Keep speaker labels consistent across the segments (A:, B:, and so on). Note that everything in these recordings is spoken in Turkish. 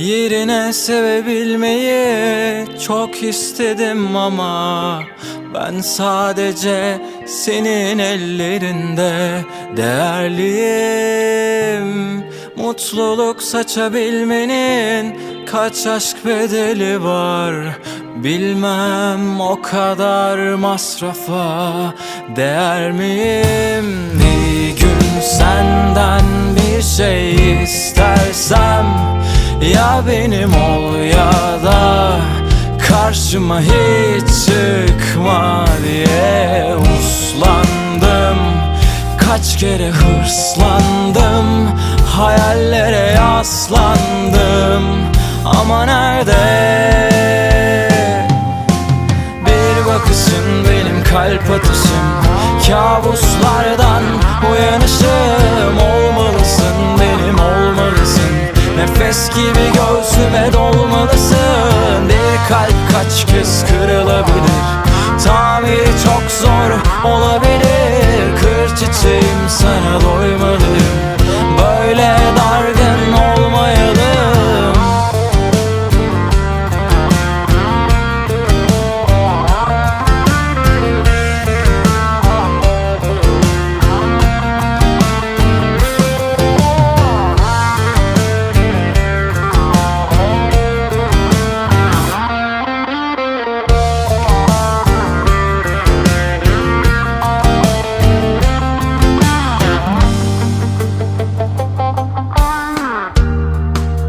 A: Yerine sevebilmeyi çok istedim ama Ben sadece senin ellerinde değerliyim. Mutluluk saçabilmenin kaç aşk bedeli var Bilmem o kadar masrafa değer miyim? Bir gün senden bir şey istersem Ya benim ol ya da karşıma hiç çıkma diye uslandım. Kaç kere hırslandım Hayallere yaslandım. Ama nerede? Bir bakışın benim kalp atışım. Kabuslardan uyanışım Nefes gibi göğsüme dolmalısın. Bir kalp kaç kez kırılabilir? Tamiri çok zor olabilir. Kır çiçeğim sana doymalıyım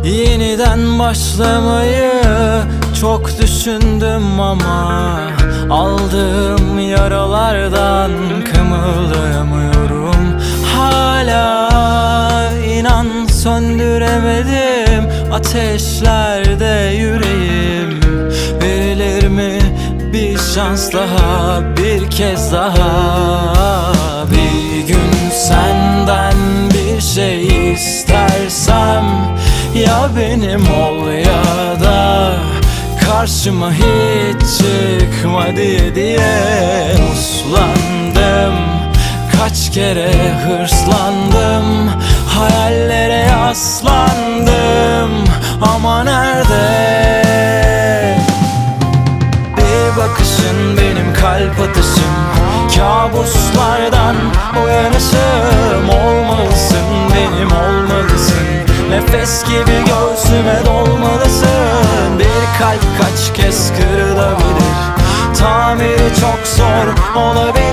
A: Yeniden başlamayı çok düşündüm ama Aldığım yaralardan kımıldayamıyorum. Hala inan söndüremedim Ateşlerde yüreğim. Verilir mi bir şans daha bir kez daha? Bir gün senden bir şey istersem Ya benim ol ya da Karşıma hiç çıkma diye diye uslandım. Kaç kere hırslandım Hayallere yaslandım. Ama nerede Nefes gibi göğsüme dolmalısın. Bir kalp kaç kez kırılabilir? Tamiri çok zor olabilir